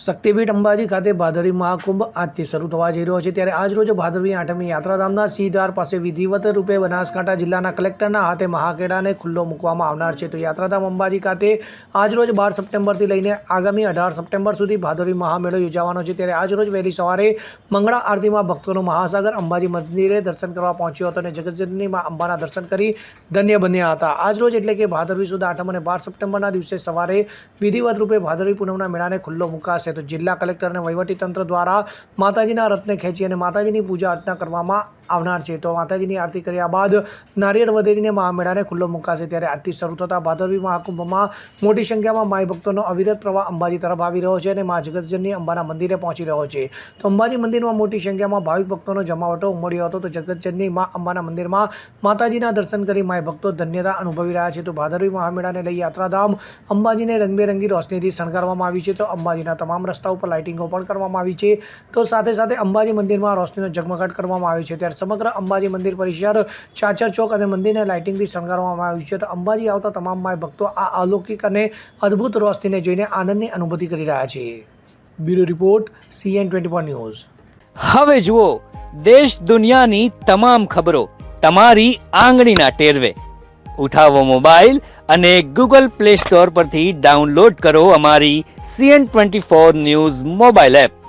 શક્તિપીઠ અંબાજી ખાતે ભાદરવી મહાકુંભ આજથી શરૂ થવા જઈ રહ્યો છે. ત્યારે આજ રોજ ભાદરવી આઠમી યાત્રાધામના સીધાર પાસે વિધિવત રૂપે બનાસકાંઠા જિલ્લાના કલેક્ટરના હાથે મહાકેડાને ખુલ્લો મૂકવામાં આવનાર છે. તો યાત્રાધામ અંબાજી ખાતે આજ રોજ બાર સપ્ટેમ્બરથી લઈને આગામી અઢાર સપ્ટેમ્બર સુધી ભાદરવી મહામેળો યોજાવાનો છે. ત્યારે આજ રોજ વહેલી સવારે મંગળા આરતીમાં ભક્તોનો મહાસાગર અંબાજી મંદિરે દર્શન કરવા પહોંચ્યો હતો અને જગતજનની અંબાના દર્શન કરી ધન્ય બન્યા હતા. આજ રોજ એટલે કે ભાદરવી સુદ આઠમ અને બાર સપ્ટેમ્બરના દિવસે સવારે વિધિવત રૂપે ભાદરવી પૂનમના મેળાને ખુલ્લો મુકાશે. તો જિલ્લા કલેક્ટર અને વહીવટીતંત્ર દ્વારા માતાજીના રથને ખેંચી અને માતાજીની પૂજા અર્ચના કરવામાં આવનાર છે. તો માતાજીની આરતી કર્યા બાદ નારિયેળ વધેરીને મહામેળાને ખુલ્લો મુકાશે ત્યારે આજથી શરૂ થતા ભાદરવી મહાકુંભમાં મોટી સંખ્યામાં માઈ ભક્તોનો અવિરત પ્રવાહ અંબાજી તરફ આવી રહ્યો છે અને મા જગતજનની અંબાના મંદિરે પહોંચી રહ્યો છે. તો અંબાજી મંદિરમાં મોટી સંખ્યામાં ભાવિક ભક્તોનો જમાવટો ઉમડ્યો હતો. તો જગતજનની મા અંબાના મંદિરમાં માતાજીના દર્શન કરી માય ભક્તો ધન્યતા અનુભવી રહ્યા છે. તો ભાદરવી મહામેળાને લઈ યાત્રાધામ અંબાજીને રંગબેરંગી રોશનીથી શણગારવામાં આવી છે. તો અંબાજીના તમામ રસ્તા ઉપર લાઇટિંગો પણ કરવામાં આવી છે. તો સાથે સાથે અંબાજી મંદિરમાં રોશનીનો ઝગમગાટ કરવામાં આવ્યો છે. ત્યારે સમગ્ર અંબાજી મંદિર પરિસર ચાચર ચોક અને મંદિરને લાઇટિંગથી શણગારવામાં આવ્યું છે. તો અંબાજી આવતા તમામ માય ભક્તો આ અલૌકિક અને અદ્ભુત રોશનીને જોઈને આનંદની અનુભૂતિ કરી રહ્યા છે. Bureau report CN twenty news. હવે જુઓ, દેશ દુનિયાની તમામ ખબરો તમારી આંગળીના ટેરવે. ઉઠાવો મોબાઈલ અને ગૂગલ પ્લે સ્ટોર પરથી ડાઉનલોડ કરો અમારી CN twenty four news mobile app.